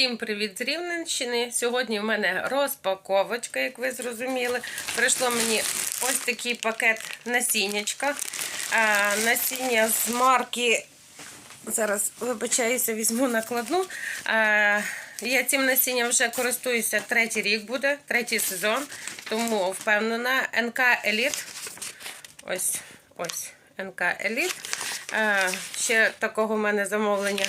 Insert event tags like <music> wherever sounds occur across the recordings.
Всім привіт з Рівненщини. Сьогодні в мене розпаковочка, як ви зрозуміли. Прийшло мені ось такий пакет насіннячка. А, насіння з марки. Зараз вибачаюся, візьму накладну. А, я цим насінням вже користуюся третій рік буде, третій сезон. Тому впевнена, НК Еліт. Ось, ось, НК Еліт. А, ще такого в мене замовлення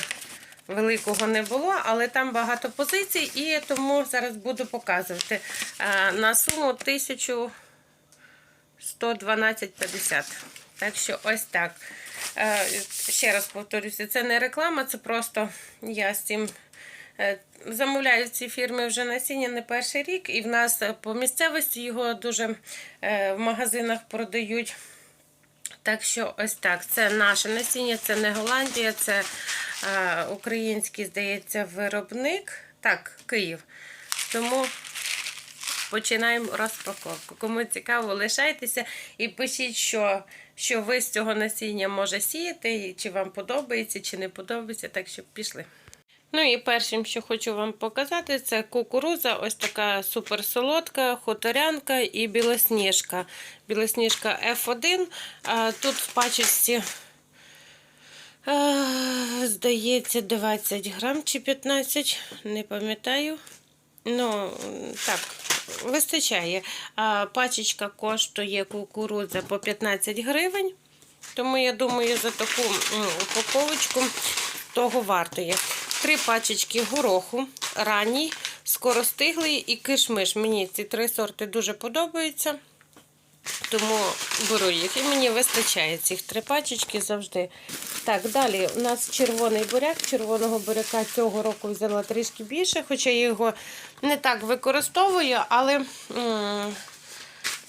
великого не було, але там багато позицій, і тому зараз буду показувати. На суму 1112,50. Так що ось так. Е, Ще раз повторюся, це не реклама, це просто я з цим е, замовляю в цій фірмі вже насіння не перший рік, і в нас е, по місцевості його дуже е, в магазинах продають. Так що ось так. Це наше насіння, це не Голландія, це е, український, здається, виробник. Так, Київ. Тому починаємо розпаковку. Кому цікаво, лишайтеся і пишіть, що, що ви з цього насіння може сіяти, чи вам подобається, чи не подобається. Так що пішли. Ну і першим, що хочу вам показати, це кукуруза, ось така суперсолодка, хуторянка і білосніжка. Білосніжка F1. Тут в пачечці, здається, 20 грам чи 15, не пам'ятаю. Ну, так, вистачає. А Пачечка коштує кукурудза по 15 гривень. Тому я думаю, за таку упаковочку того вартує. Три пачечки гороху, ранній, скоростиглий і кишмиш. Мені ці три сорти дуже подобаються. Тому беру їх. І мені вистачає цих три пачечки завжди. Так, далі у нас червоний буряк. Червоного буряка цього року взяла трішки більше, хоча я його не так використовую, але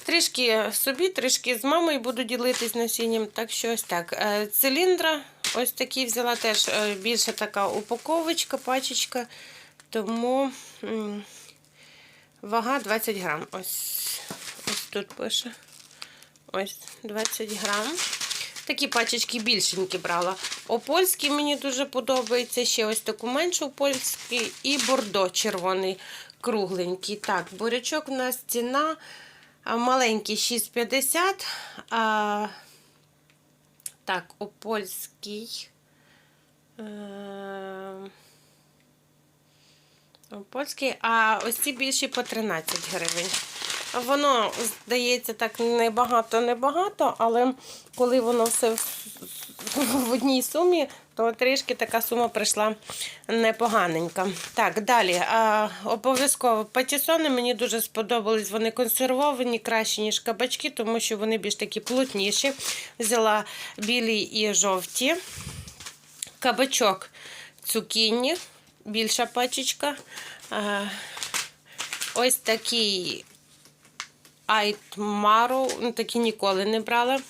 трішки собі, трішки з мамою буду ділитись насінням. Так що ось так. Е, Циліндра ось такі взяла теж е, більше така упаковочка, пачечка. Тому вага 20 грам. Ось тут пише. Ось 20 грам. Такі пачечки більшенькі брала. Опольський мені дуже подобається. Ще ось таку меншу опольський і бордо червоний, кругленький. Так, бурячок у нас ціна маленький 6,50. А, так, опольський. Е, Опольський, а ось ці більші по 13 гривень. Воно, здається, так небагато-небагато, але коли воно все в, одній сумі, то трішки така сума прийшла непоганенька. Так, далі. Обов'язково патісони мені дуже сподобались. Вони консервовані, кращі, ніж кабачки, тому що вони більш такі плотніші. Взяла білі і жовті. Кабачок цукіні, більша пачечка. Ось такий Айтмару, ну такі ніколи не брала.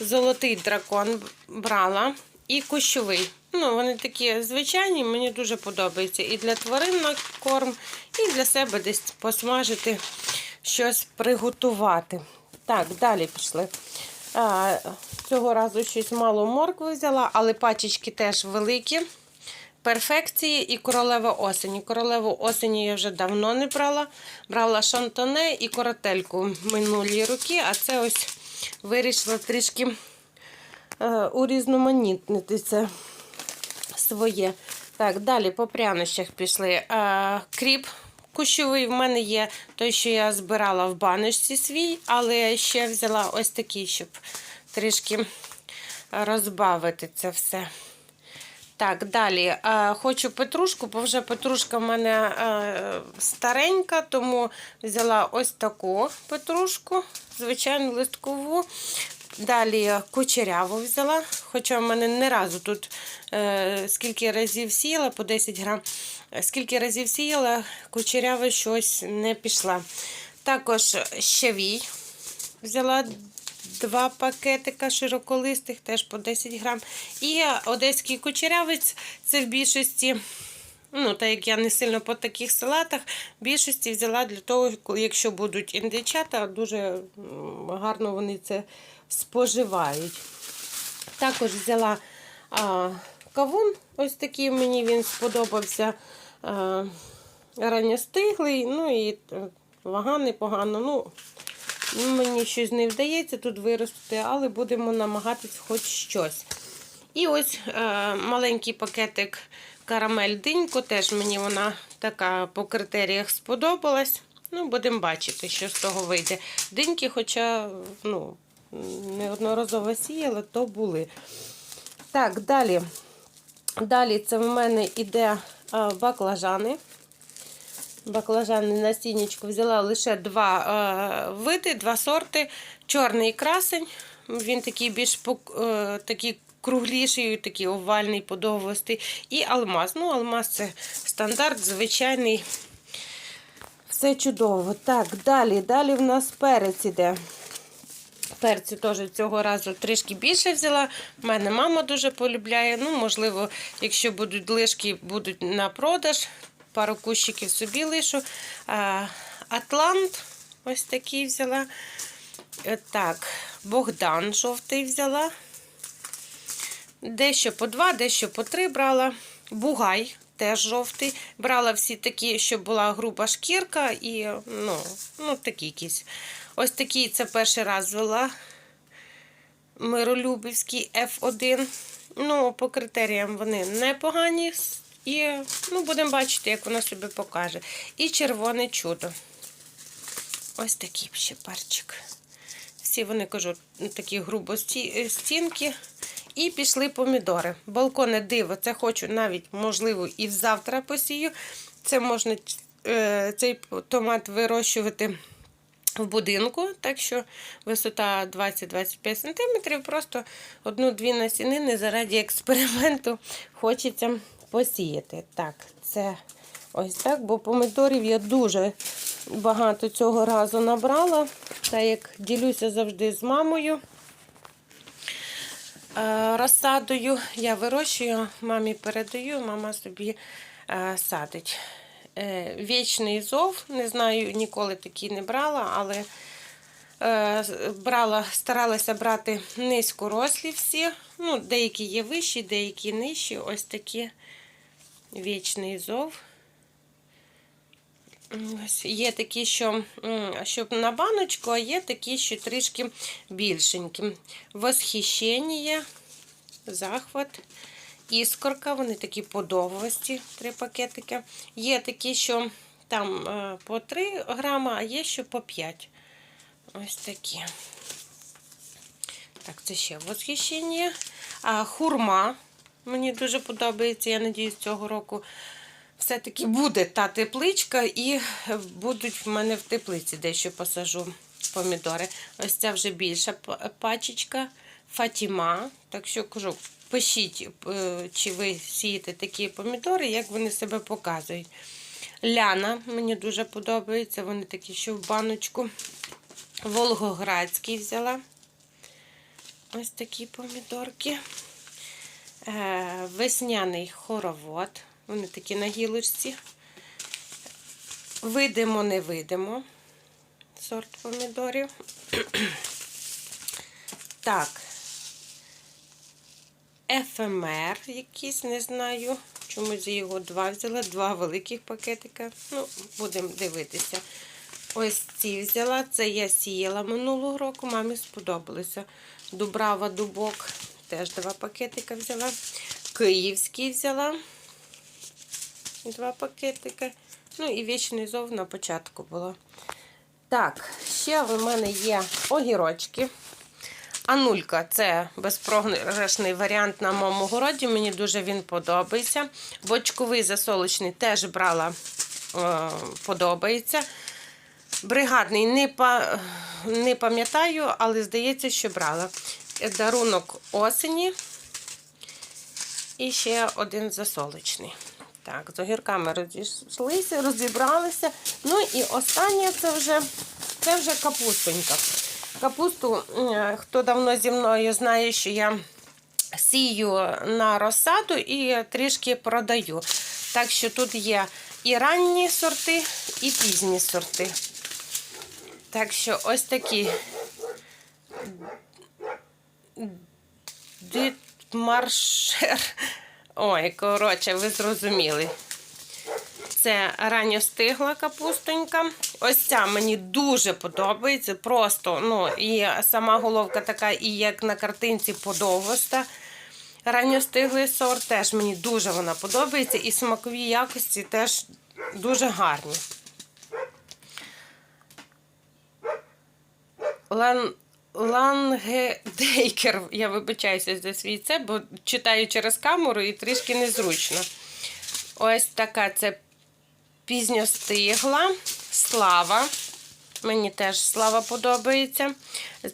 Золотий дракон брала. І кущовий. Ну, Вони такі звичайні, мені дуже подобаються. І для тварин на корм, і для себе десь посмажити, щось приготувати. Так, далі пішли. А, Цього разу щось мало моркви взяла, але пачечки теж великі. Перфекції і королева осені. Королеву осені я вже давно не брала. Брала шантоне і коротельку минулі роки, а це ось вирішила трішки е, урізноманітнити це своє. Так, далі по прянощах пішли. Е, кріп кущовий в мене є той, що я збирала в баночці свій, але ще взяла ось такий, щоб трішки розбавити це все. Так, далі хочу петрушку, бо вже петрушка в мене е, старенька, тому взяла ось таку петрушку, звичайну листкову. Далі кучеряву взяла, хоча в мене не разу тут е, скільки разів сіяла, по 10 грам, скільки разів сіяла, кучерява щось не пішла. Також щавій взяла два пакетика широколистих, теж по 10 грам. І одеський кучерявець це в більшості. Ну, так як я не сильно по таких салатах, в більшості взяла для того, якщо будуть індичата, дуже гарно вони це споживають. Також взяла а, кавун, ось такий мені він сподобався. е, ранньостиглий, ну і е, вага непогано. Ну, мені щось не вдається тут виростити, але будемо намагатись хоч щось. І ось е, маленький пакетик карамель динько. Теж мені вона така по критеріях сподобалась. Ну, будемо бачити, що з того вийде. Диньки, хоча ну, неодноразово сіяла, то були. Так, далі. Далі це в мене іде е, баклажани. Баклажани на стінічку взяла лише два е, види, два сорти. Чорний красень. Він такий більш е, такий кругліший, такий овальний, подовгостий. І алмаз. Ну, алмаз це стандарт, звичайний. Все чудово. Так, далі. Далі в нас перець іде. Перцю теж цього разу трішки більше взяла. У мене мама дуже полюбляє. Ну, можливо, якщо будуть лишки, будуть на продаж. Пару кущиків собі лишу. Атлант ось такий взяла. Е, Так, Богдан жовтий взяла. Дещо по два, дещо по три брала. Бугай теж жовтий. Брала всі такі, щоб була груба шкірка і ну, ну такі якісь. Ось такий це перший раз взяла. Миролюбівський F1. Ну, по критеріям вони непогані. І ну, будемо бачити, як воно себе покаже. І червоне чудо. Ось такий ще перчик. Всі вони кажу, такі грубо стінки. І пішли помідори. Балконе диво, це хочу навіть, можливо, і завтра посію. Це можна е, цей томат вирощувати в будинку, так що висота 20-25 см. Просто одну-дві насінини заради експерименту хочеться посіяти. Так, це ось так, бо помідорів я дуже багато цього разу набрала. Так як ділюся завжди з мамою. Е, Розсадою я вирощую, мамі передаю, мама собі е, садить. Е, Вічний зов, не знаю, ніколи такий не брала, але брала, старалася брати низькорослі всі. Ну, деякі є вищі, деякі нижчі. Ось такі вічний зов. Є такі, що щоб на баночку, а є такі, що трішки більшенькі. Восхищення, захват, іскорка, вони такі подовгості, три пакетики. Є такі, що там е, по 3 грама, а є що по 5. Ось такі. Так, це ще восхищення. А, хурма. Мені дуже подобається. Я надіюсь, цього року все-таки буде та тепличка, і будуть в мене в теплиці дещо посажу помідори. Ось ця вже більша пачечка Фатіма. Так що кажу, пишіть, е, чи ви сієте такі помідори, як вони себе показують. Ляна мені дуже подобається. Вони такі, що в баночку. Волгоградський взяла. Ось такі помідорки. Е, Весняний хоровод. Вони такі на гілочці. Видимо, не видимо. Сорт помідорів. <clears throat> Так. ефемер якийсь, не знаю. Чомусь його два взяла, два великих пакетика. Ну, будемо дивитися. Ось ці взяла. Це я сіяла минулого року, мамі сподобалося. Дубрава дубок. Теж два пакетика взяла. Київський взяла. Два пакетики. Ну і вічний зов на початку було. Так, ще в мене є огірочки. Анулька це безпрограшний варіант на моєму городі. Мені дуже він подобається. Бочковий засолочний теж брала, е, подобається. Бригадний не, па, не пам'ятаю, але здається, що брала. Дарунок осені. І ще один засолочний. Так, з огірками розійшлися, розібралися. Ну і останнє це вже, це вже капустонька. Капусту, хто давно зі мною знає, що я сію на розсаду і трішки продаю. Так що тут є і ранні сорти, і пізні сорти. Так що ось такі дитмаршер. Ой, коротше, ви зрозуміли. Це ранньостигла капустонька. Ось ця мені дуже подобається. Просто, ну, і сама головка така, і як на картинці подовгоста. Ранньостиглий сорт теж мені дуже вона подобається. І смакові якості теж дуже гарні. Лан... Лангедейкер, я вибачаюся за свій це, бо читаю через камеру і трішки незручно. Ось така це пізньостигла, слава. Мені теж слава подобається.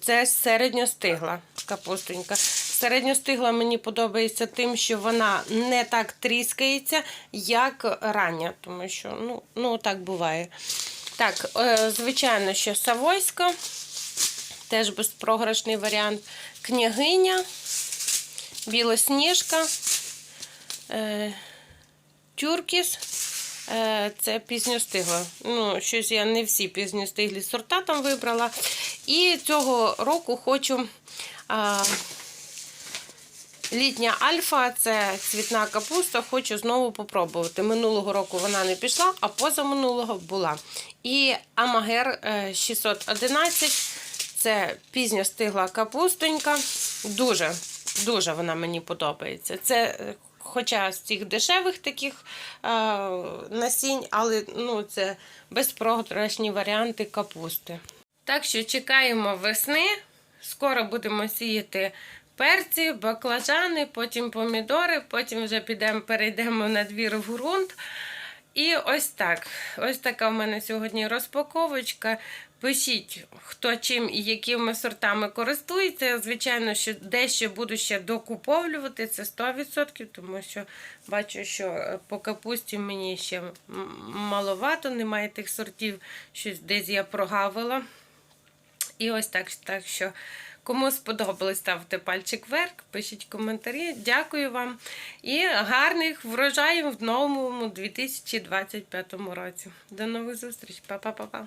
Це середньостигла капустонька. Середньостигла мені подобається тим, що вона не так тріскається, як рання, тому що ну, ну так буває. Так, е, звичайно, що Савойська, теж безпрограшний варіант. Княгиня, білосніжка. Е, Тюркіс. Е, Це пізньостигла. Ну, щось я не всі пізньостиглі сорта там вибрала. І цього року хочу а, літня альфа, це цвітна капуста, хочу знову попробувати. Минулого року вона не пішла, а позаминулого була. І Амагер е, 611 це пізньостигла капустонька. Дуже, дуже вона мені подобається. Це е, Хоча з цих дешевих таких е, насінь, але ну, це безпрограшні варіанти капусти. Так що чекаємо весни. Скоро будемо сіяти перці, баклажани, потім помідори, потім вже підемо, перейдемо на двір в ґрунт. І ось так. Ось така в мене сьогодні розпаковочка. Пишіть, хто чим і якими сортами користується. Звичайно, що дещо буду ще докуповлювати, це 100%, тому що бачу, що е, по капусті мені ще маловато, немає тих сортів, щось десь я прогавила. І ось так, так що. Кому сподобалось, ставте пальчик вверх, пишіть коментарі. Дякую вам і гарних врожаїв в новому 2025 році. До нових зустріч. Па-па-па-па.